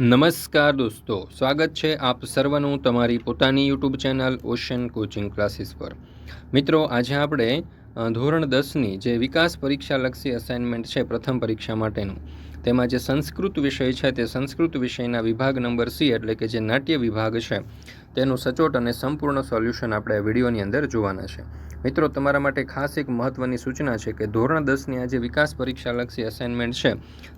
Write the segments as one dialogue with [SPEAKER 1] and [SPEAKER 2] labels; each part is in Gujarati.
[SPEAKER 1] નમસ્કાર દોસ્તો, સ્વાગત છે આપ સર્વનું તમારી પોતાની YouTube channel Ocean coaching classes પર. મિત્રો, આજે આપણે ધોરણ દસની જે વિકાસ પરીક્ષાલક્ષી અસાઇનમેન્ટ છે પ્રથમ પરીક્ષા માટેનું, તેમાં જે સંસ્કૃત વિષય છે તે સંસ્કૃત વિષયના વિભાગ નંબર સી એટલે કે જે નાટ્ય વિભાગ છે તેનું સચોટ અને સંપૂર્ણ સોલ્યુશન આપણે આ વિડીયોની અંદર જોવાના છે. મિત્રો, તમારા માટે ખાસ એક મહત્ત્વની સૂચના છે કે ધોરણ દસની આ જે વિકાસ પરીક્ષાલક્ષી અસાઇનમેન્ટ છે.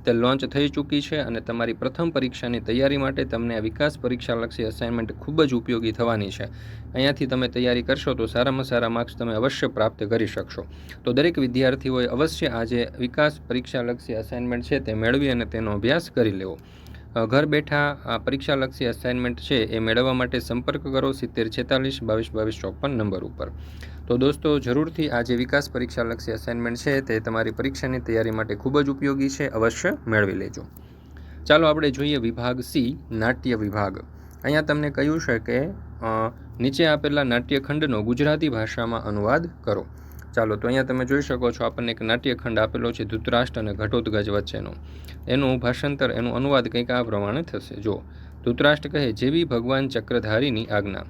[SPEAKER 1] તે લોન્ચ થઈ ચૂકી છે અને તમારી પ્રથમ પરીક્ષાની તૈયારી માટે તમને આ વિકાસ પરીક્ષાલક્ષી અસાઇનમેન્ટ ખૂબ જ ઉપયોગી થવાની છે. અહીંયાથી તમે તૈયારી કરશો તો સારામાં સારા માર્ક્સ તમે અવશ્ય પ્રાપ્ત કરી શકશો. તો દરેક વિદ્યાર્થીઓએ અવશ્ય આ જે વિકાસ પરીક્ષાલક્ષી અસાઇનમેન્ટ છે તે મેળવી અને તેનો અભ્યાસ કરી લેવો. ઘર બેઠા આ પરીક્ષાલક્ષી અસાઇનમેન્ટ છે એ મેળવવા માટે સંપર્ક કરો સિત્તેર છેતાલીસ બાવીસ બાવીસ ચોપન નંબર ઉપર. તો દોસ્તો, જરૂરથી આ જે વિકાસ પરીક્ષાલક્ષી અસાઇનમેન્ટ છે તે તમારી પરીક્ષાની તૈયારી માટે ખૂબ જ ઉપયોગી છે, અવશ્ય મેળવી લેજો. ચાલો આપણે જોઈએ વિભાગ સી, નાટ્ય વિભાગ. અહીંયા તમને કહ્યું છે કે નીચે આપેલા નાટ્યખંડનો ગુજરાતી ભાષામાં અનુવાદ કરો. ચાલો, તો અહીંયા તમે જોઈ શકો છો, આપણને એક નાટ્યખંડ આપેલો છે, ધૃતરાષ્ટ્ર અને ઘટોત્કચ વચ્ચેનો. એનું ભાષાંતર, એનું અનુવાદ કંઈક આ પ્રમાણે થશે. જો ધૃતરાષ્ટ્ર કહે, જેવી ભગવાન ચક્રધારીની આજ્ઞા.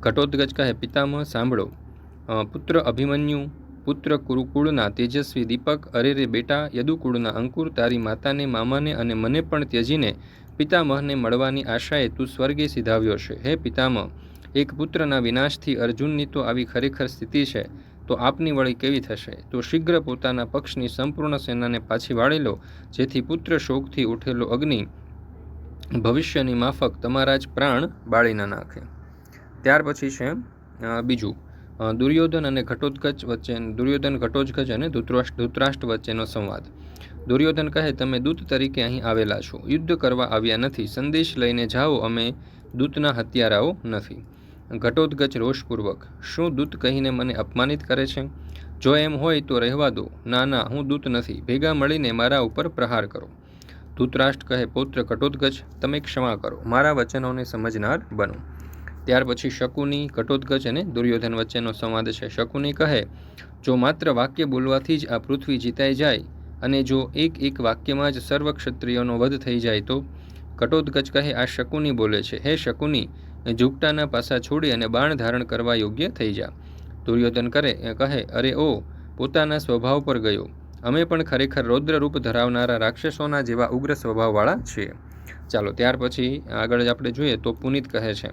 [SPEAKER 1] ઘટોત્કચ કહે, પિતામહ, સાંભળો. પુત્ર અભિમન્યુ, પુત્ર કુરુકુળના તેજસ્વી દીપક અરેરે બેટા, યદુકુળના અંકુર, તારી માતાને, મામાને અને મને પણ ત્યજીને પિતામહને મળવાની આશાએ તું સ્વર્ગે સીધાવ્યો છે. હે પિતામહ, એક પુત્રના વિનાશથી અર્જુનની તો આવી ખરેખર સ્થિતિ છે. તો આપની વળી કેવી થશે? તો શીઘ્ર પોતાના પક્ષની સંપૂર્ણ સેનાને પાછી વાળી લો, જેથી પુત્ર શોકથી ઉઠેલો અગ્નિ ભવિષ્યની માફક તમારા જ પ્રાણ બાળી ના નાખે. ત્યાર પછી છે બીજું. દુર્યોધન અને ઘટોત્કચ વચ્ચે, દુર્યોધન, ઘટોત્કચ અને ધૃતરાષ્ટ્ર, ધૂતરાષ્ટ્ર વચ્ચેનો સંવાદ. દુર્યોધન કહે, તમે દૂત તરીકે અહીં આવેલા છો. યુદ્ધ કરવા આવ્યા નથી. સંદેશ લઈને જાઓ. અમે દૂતના હત્યારાઓ નથી. ઘટોત્કચ રોષપૂર્વક. શું દૂત કહીને મને અપમાનિત કરે છે? જો એમ હોય તો રહેવા દો. ના ના, હું દૂત નથી. ભેગા મળીને મારા ઉપર પ્રહાર કરો. ધૂતરાષ્ટ્ર કહે, પૌત્ર ઘટોદગજ તમે ક્ષમા કરો. મારા વચનોને સમજનાર બનો. ત્યાર પછી શકુની ઘટોદગજ અને દુર્યોધન વચ્ચેનો સંવાદ છે. શકુની કહે, જો માત્ર વાક્ય બોલવાથી જ આ પૃથ્વી જીતાઈ જાય અને જો એક એક વાક્યમાં જ સર્વ ક્ષત્રિયોનો વધ થઈ જાય તો? ઘટોદગજ કહે, આ શકુની બોલે છે. હે શકુની ઝૂકટાના પાસા છોડી અને બાણ ધારણ કરવા યોગ્ય થઈ જા. દુર્યોધન કરે કહે, અરે ઓ, પોતાના સ્વભાવ પર ગયો. અમે પણ ખરેખર રૌદ્ર રૂપ ધરાવનારા રાક્ષસોના જેવા ઉગ્ર સ્વભાવવાળા છીએ. ચાલો, ત્યાર પછી આગળ જ આપણે જોઈએ તો પુનિત કહે છે,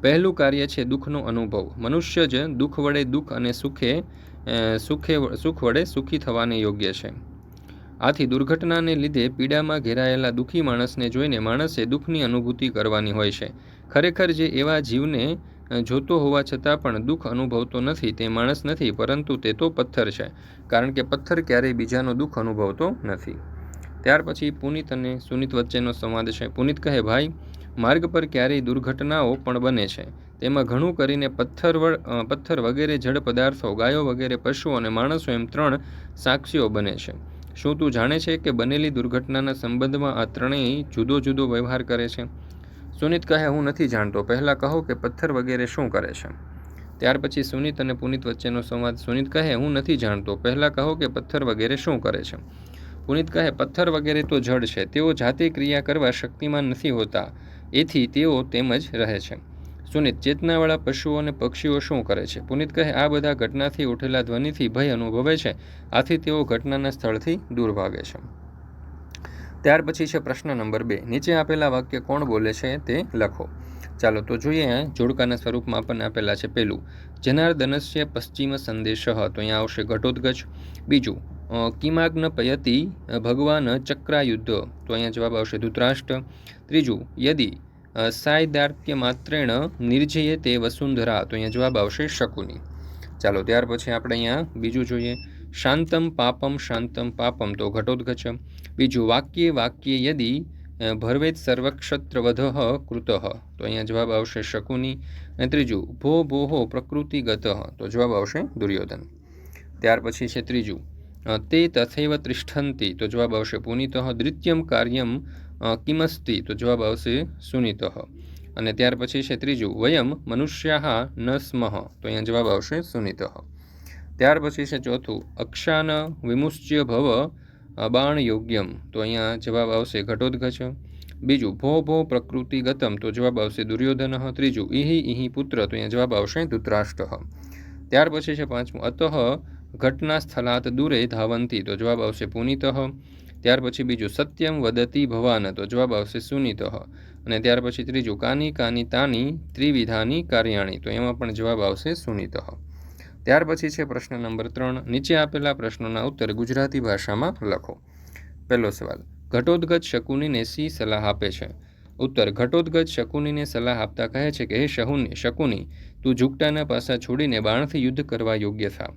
[SPEAKER 1] પહેલું કાર્ય છે દુઃખનો અનુભવ. મનુષ્ય જ દુઃખ વડે દુઃખ અને સુખે સુખે, સુખ વડે સુખી થવાને યોગ્ય છે. આથી દુર્ઘટનાને લીધે પીડામાં ઘેરાયેલા દુઃખી માણસને જોઈને માણસે દુઃખની અનુભૂતિ કરવાની હોય છે. ખરેખર જે એવા જીવને જોતો હોવા છતાં પણ દુઃખ અનુભવતો નથી તે માણસ નથી, પરંતુ તે તો પથ્થર છે, કારણ કે પથ્થર ક્યારેય બીજાનો દુઃખ અનુભવતો નથી. ત્યાર પછી પુનિત અને સુનિત વચ્ચેનો સંવાદ છે. પુનિત કહે, ભાઈ, માર્ગ પર ક્યારેય દુર્ઘટનાઓ પણ બને છે. તેમાં ઘણું કરીને પથ્થર પથ્થર વગેરે જડ પદાર્થો, ગાયો વગેરે પશુઓ અને માણસો એમ ત્રણ સાક્ષીઓ બને છે. શું તું જાણે છે કે બનેલી દુર્ઘટનાના સંબંધમાં આ ત્રણેય જુદો જુદો વ્યવહાર કરે છે? સુનિત કહે, હું નથી જાણતો. પહેલાં કહો કે પથ્થર વગેરે શું કરે છે. ત્યાર પછી સુનિત અને પુનિત વચ્ચેનો સંવાદ. સુનિત કહે, હું નથી જાણતો. પહેલાં કહો કે પથ્થર વગેરે શું કરે છે. પુનિત કહે, પથ્થર વગેરે તો જડ છે. તેઓ જાતે ક્રિયા કરવા શક્તિમાન નથી હોતા. એથી તેઓ તેમ જ રહે છે. સુનિત ચેતનાવાળા પશુઓ અને પક્ષીઓ શું કરે છે? પુનિત કહે, આ બધા ઘટનાથી ઉઠેલા ધ્વનિથી ભય અનુભવે છે. આથી તેઓ ઘટનાના સ્થળથી દૂર ભાગે છે. ત્યાર પછી છે પ્રશ્ન નંબર બે. નીચે આપેલા વાક્ય કોણ બોલે છે તે લખો. ચાલો તો જોઈએ જોડકાના સ્વરૂપમાં આપણને આપેલા છે પહેલું જનાર્દનસ્ય પશ્ચિમ સંદેશ. તો અહીંયા આવશે ઘટોદગજ બીજું કિમાગ્ન પયતી ભગવાન ચક્રાયુદ્ધ. તો અહીંયા જવાબ આવશે ધૃતરાષ્ટ્ર. ત્રીજું, યદિ અ, સાયદાર્થ્ય માત્રેણ નિર્જયે તે વસુંધરા. તો અહીંયા જવાબ આવશે શકુની. ચાલો ત્યાર પછી આપણે અહીંયા બીજું જોઈએ. શાંતમ પાપમ શાંતમ પાપમ તો ઘટોદગચ બીજું વાક્યે વાક્યે યદિ ભર્વેત સર્વક્ષત્રવધ કૃત. તો અહીંયા જવાબ આવશે શકુની. અને ત્રીજું ભો ભોહો પ્રકૃતિગત. તો જવાબ આવશે દુર્યોધન. ત્યાર પછી છે ત્રીજું તે તથૈવ તિષ્ઠંતી. તો જવાબ આવશે પુનિત દ્વિતીયમ કાર્યમ કિમસ્તિ? તો જવાબ આવશે સુનિતઃ. અને ત્યાર પછી છે ત્રીજું, વયમ મનુષ્યા ન સ્મઃ. તો અહીંયા જવાબ આવશે સુનિતઃ. ત્યાર પછી છે ચોથું, અક્ષાન વિમુચ્ય ભવ અબાણ યોગ્યમ. તો અહીંયા જવાબ આવશે ઘટોદગચ બીજું, ભો ભો પ્રકૃતિ ગતમ. તો જવાબ આવશે દુર્યોધન. ત્રીજું ઇહિ ઇહિ પુત્ર. તો અહીંયા જવાબ આવશે ધૃતરાષ્ટ્ર. ત્યાર પછી છે પાંચમું, અતઃ ઘટના સ્થલાત દૂરે ધાવંતી. તો જવાબ આવશે પુનિત. ત્યાર પછી બીજું, સત્યમ વદતી ભવાન તો જવાબ આવશે સુનિતઃ. અને ત્યાર પછી ત્રીજું, કાની કાની તાની ત્રિવિધાની કાર્યાણી તો એમાં પણ જવાબ આવશે સુનિતઃ. ત્યાર પછી છે પ્રશ્ન નંબર ત્રણ, નીચે આપેલા પ્રશ્નોના ઉત્તર ગુજરાતી ભાષામાં લખો. પહેલો સવાલ, ઘટોદગત શકુનીને સી સલાહ આપે છે? ઉત્તર, ઘટોદગત શકુનીને સલાહ આપતા કહે છે કે, હે શહુની, શકુની, તું ઝુકટાના પાસા છોડીને બાણથી યુદ્ધ કરવા યોગ્ય થા.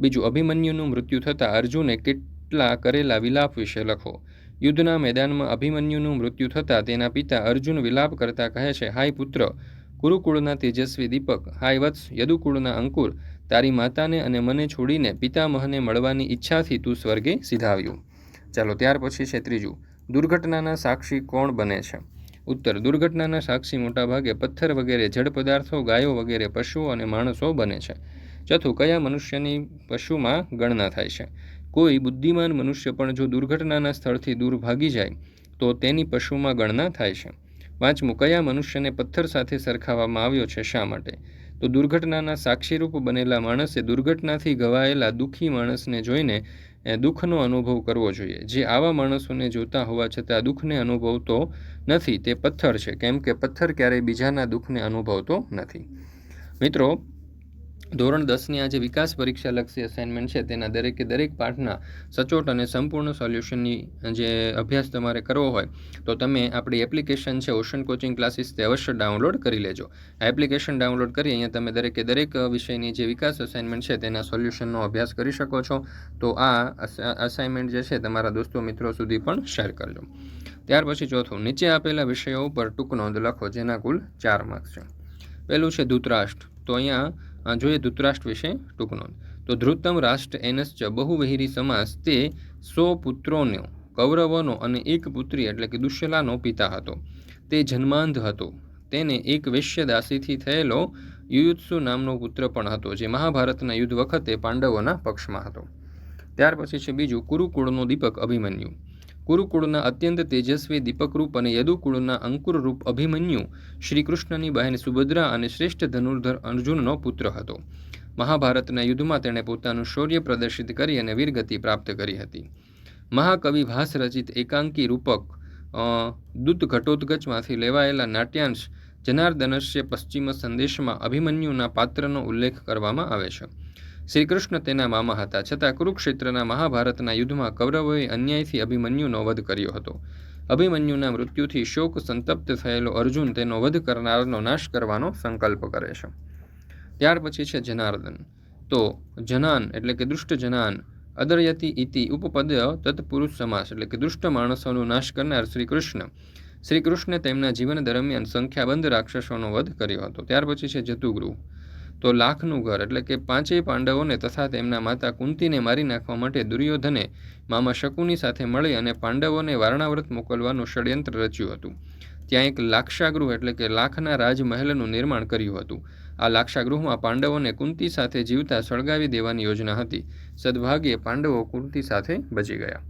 [SPEAKER 1] બીજું, અભિમન્યુનું મૃત્યુ થતાં અર્જુને કેટલા કરેલા વિલાપ વિશે લખો. યુદ્ધના મેદાનમાં અભિમન્યુનું મૃત્યુ થતાં તેના પિતા અર્જુન વિલાપ કરતા કહે છે, હાય પુત્ર કુરુકુળના તેજસ્વી દીપક, હાય વત્સ, યદુકુળના અંકુર, તારી માતાને અને મને છોડીને પિતામહને મળવાની ઈચ્છાથી તું સ્વર્ગે સીધાવ્યું. ચાલો, ત્યાર પછી છે ત્રીજું. દુર્ઘટનાના સાક્ષી કોણ બને છે? ઉત્તર, દુર્ઘટનાના સાક્ષી મોટાભાગે પથ્થર વગેરે, જળ પદાર્થો, ગાયો વગેરે, પશુઓ અને માણસો બને છે. ચોથું, કયા મનુષ્યની પશુમાં ગણના થાય છે? કોઈ બુદ્ધિમાન મનુષ્ય પણ જો દુર્ઘટનાના સ્થળથી દૂર ભાગી જાય, તો તેની પશુમાં ગણના થાય છે. પાંચમું કયા મનુષ્યને પથ્થર સાથે સરખાવવામાં આવ્યો છે શા માટે? તો દુર્ઘટનાના સાક્ષીરૂપ બનેલા માણસે દુર્ઘટનાથી ઘવાયેલા દુઃખી માણસને જોઈને દુઃખનો અનુભવ કરવો જોઈએ. જે આવા માણસોને જોતા હોવા છતાં દુઃખને અનુભવતો નથી, તે પથ્થર છે, કેમ કે પથ્થર ક્યારેય બીજાના દુઃખને અનુભવતો નથી. મિત્રો ધોરણ દસની આ જે વિકાસ પરીક્ષા લક્ષી અસાઇનમેન્ટ છે. તેના દરેકે દરેક પાઠના સચોટ અને સંપૂર્ણ સોલ્યુશનની જે અભ્યાસ તમારે કરવો હોય, તો તમે આપણી એપ્લિકેશન છે ઓશન કોચિંગ ક્લાસીસ તે અવશ્ય ડાઉનલોડ કરી લેજો. આ એપ્લિકેશન ડાઉનલોડ કરી અહીંયા તમે દરેકે દરેક વિષયની જે વિકાસ અસાઇનમેન્ટ છે, તેના સોલ્યુશનનો અભ્યાસ કરી શકો છો. તો આ અસાઇનમેન્ટ જે છે, તમારા દોસ્તો મિત્રો સુધી પણ શેર કરજો. ત્યાર પછી ચોથું, નીચે આપેલા વિષયો ઉપર ટૂંક નોંધ લખો, જેના કુલ ચાર માર્ક્સ છે. પહેલું છે ધૂતરાષ્ટ્ર. તો અહીંયા જોઈએ ધૃતરાષ્ટ્ર વિશે ટૂંક નોંધ. તો ધૃતમ રાષ્ટ્ર એનશ્ચ બહુવિહિરી સમાસ તે સો પુત્રોનો, કૌરવોનો અને એક પુત્રી એટલે કે દુશ્યલાનો પિતા હતો. તે જન્માંધ હતો. તેને એક વૈશ્યદાસીથી થયેલો યુયુત્સુ નામનો પુત્ર પણ હતો, જે મહાભારતના યુદ્ધ વખતે પાંડવોના પક્ષમાં હતો. ત્યાર પછી છે બીજું કુરુકુળનો દીપક અભિમન્યુ. કુરુકુળના અત્યંત તેજસ્વી દીપકરૂપ અને યદુકુળના અંકુરરૂપ અભિમન્યુ શ્રીકૃષ્ણની બહેન સુભદ્રા અને શ્રેષ્ઠ ધનુર્ધર અર્જુનનો પુત્ર હતો. મહાભારતના યુદ્ધમાં તેણે પોતાનું શૌર્ય પ્રદર્શિત કરી અને વીરગતિ પ્રાપ્ત કરી હતી. મહાકવિ ભાસ રચિત એકાંકી રૂપક દૂત ઘટોત્કચમાંથી લેવાયેલા નાટ્યાંશ જનાર્દનસ્ય પશ્ચિમ સંદેશમાં અભિમન્યુના પાત્રનો ઉલ્લેખ કરવામાં આવે છે. શ્રીકૃષ્ણ તેના મામા હતા. છતાં કુરુક્ષેત્રના મહાભારતના યુદ્ધમાં કૌરવોએ અન્યાયથી અભિમન્યુનો વધ કર્યો હતો. અભિમન્યુના મૃત્યુથી શોક સંતપ્ત થયેલો અર્જુન તેનો વધ કરનારનો નાશ કરવાનો સંકલ્પ કરે છે. ત્યાર પછી છે જનાર્દન. તો જનાન એટલે કે દુષ્ટ જનાન, અદર્યતિ ઇતિ ઉપપદ તત્પુરુષ સમાસ એટલે કે દુષ્ટ માણસોનો નાશ કરનાર શ્રી કૃષ્ણ શ્રી કૃષ્ણે તેમના જીવન દરમિયાન સંખ્યાબંધ રાક્ષસોનો વધ કર્યો હતો. ત્યાર પછી છે જતુગૃહ. તો લાખનું ઘર, એટલે કે પાંચેય પાંડવોને તથા તેમના માતા કુંતીને મારી નાખવા માટે દુર્યોધને મામા શકુની સાથે મળી અને પાંડવોને વારણાવ્રત મોકલવાનું ષડયંત્ર રચ્યું હતું. ત્યાં એક લાક્ષાગૃહ, એટલે કે લાખના રાજમહેલનું નિર્માણ કર્યું હતું. આ લાક્ષાગૃહમાં પાંડવોને કુંતી સાથે જીવતા સળગાવી દેવાની યોજના હતી. સદભાગ્યે પાંડવો કુંતી સાથે બચી ગયા.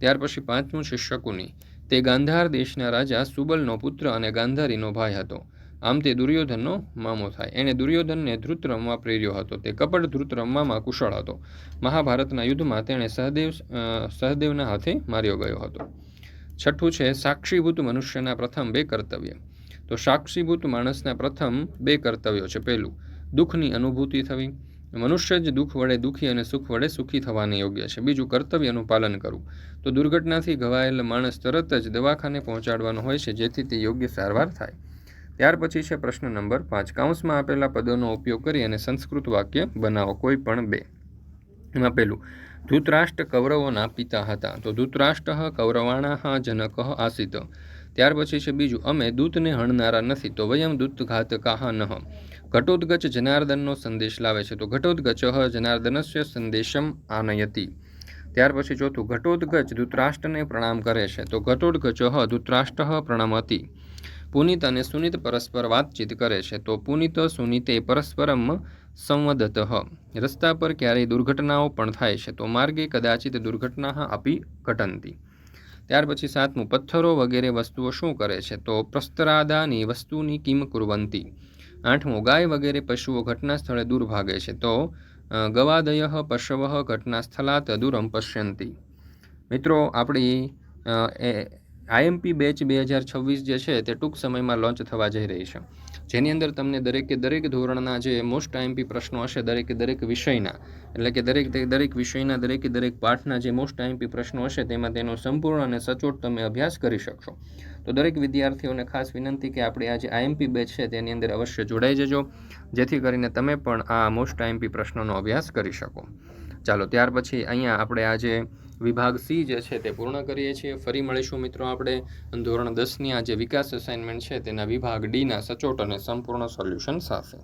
[SPEAKER 1] ત્યાર પછી પાંચમું છે શકુની તે ગાંધાર દેશના રાજા સુબલનો પુત્ર અને ગાંધારીનો ભાઈ હતો. આમ તે દુર્યોધનનો મામો થાય. એણે દુર્યોધનને ધૃત રમવા પ્રેર્યો હતો. તે કપટ ધૃત રમવામાં કુશળ હતો. મહાભારતના યુદ્ધમાં તેણે સહદેવ સહદેવના હાથે માર્યો ગયો હતો. છઠ્ઠું છે, સાક્ષીભૂત મનુષ્યના પ્રથમ બે કર્તવ્ય. તો સાક્ષીભૂત માણસના પ્રથમ બે કર્તવ્યો છે. પહેલું, દુઃખની અનુભૂતિ થવી. મનુષ્ય જ દુઃખ વડે દુઃખી અને સુખ વડે સુખી થવાને યોગ્ય છે. બીજું, કર્તવ્યનું પાલન કરવું. તો દુર્ઘટનાથી ઘવાયેલ માણસ તરત જ દવાખાને પહોંચાડવાનો હોય છે, જેથી તે યોગ્ય સારવાર થાય. ત્યાર પછી છે પ્રશ્ન નંબર પાંચ. કાઉન્સમાં આપેલા પદોનો ઉપયોગ કરી અને સંસ્કૃત વાક્ય બનાવો, કોઈ પણ બે. એમાં પહેલું, ધૂતરાષ્ટ્ર કૌરવોના પિતા હતા. તો ધૂતરાષ્ટ્ર કૌરવાણા જનક આસિત. ત્યાર પછી છે બીજું, અમે દૂતને હણનારા નથી, તો વયમ દૂતઘાત કાહ નહ ઘટોદગચ જનાર્દનનો સંદેશ લાવે છે, તો ઘટોદગચ જનાર્દનસ્ય સંદેશમ આનયતી. ત્યાર પછી ચોથું, ઘટોદગચ ધૂતરાષ્ટ્રને પ્રણામ કરે છે, તો ઘટોદગચ ધૂતરાષ્ટ્ર પ્રણમતી. પુનિત અને સુનિત પરસ્પર વાતચીત કરે છે. તો પુનિત, સુનિતે પરસ્પરમ સંવદત. રસ્તા પર ક્યારેય દુર્ઘટનાઓ પણ થાય છે. તો માર્ગે કદાચિત દુર્ઘટના આપી ઘટંતી. ત્યાર પછી સાતમું, પથ્થરો વગેરે વસ્તુઓ શું કરે છે? તો પ્રસ્તરાદાની વસ્તુની કિમ કુરવંતી. આઠમું, ગાય વગેરે પશુઓ ઘટના સ્થળે દૂર ભાગે છે. તો ગવાદય પશવ ઘટના સ્થળાત દૂરમ પશ્યંતી. મિત્રો, આપણી આઈએમપી બેચ બે હજાર છવ્વીસ જે છે તે ટૂંક સમયમાં લોન્ચ થવા જઈ રહી છે. જેની અંદર તમને દરેકે દરેક ધોરણના જે મોસ્ટ આઈએમપી પ્રશ્નો હશે, દરેકે દરેક વિષયના, એટલે કે દરેક દરેક વિષયના, દરેકે દરેક પાઠના જે મોસ્ટ આઈએમપી પ્રશ્નો હશે તેમાં તેનો સંપૂર્ણ અને સચોટ તમે અભ્યાસ કરી શકશો. તો દરેક વિદ્યાર્થીઓને ખાસ વિનંતી કે આપણે આ જે આઈએમપી બેચ છે તેની અંદર અવશ્ય જોડાઈ જજો, જેથી કરીને તમે પણ આ મોસ્ટ આઈએમપી પ્રશ્નોનો અભ્યાસ કરી શકો. ચાલો, ત્યાર પછી અહીંયા આપણે આજે વિભાગ સી જે છે તે પૂર્ણ કરીએ છીએ. ફરી મળીશું મિત્રો આપણે. ધોરણ દસની આ જે વિકાસ અસાઇનમેન્ટ છે તેના વિભાગ ડીના સચોટ અને સંપૂર્ણ સોલ્યુશન સાથે.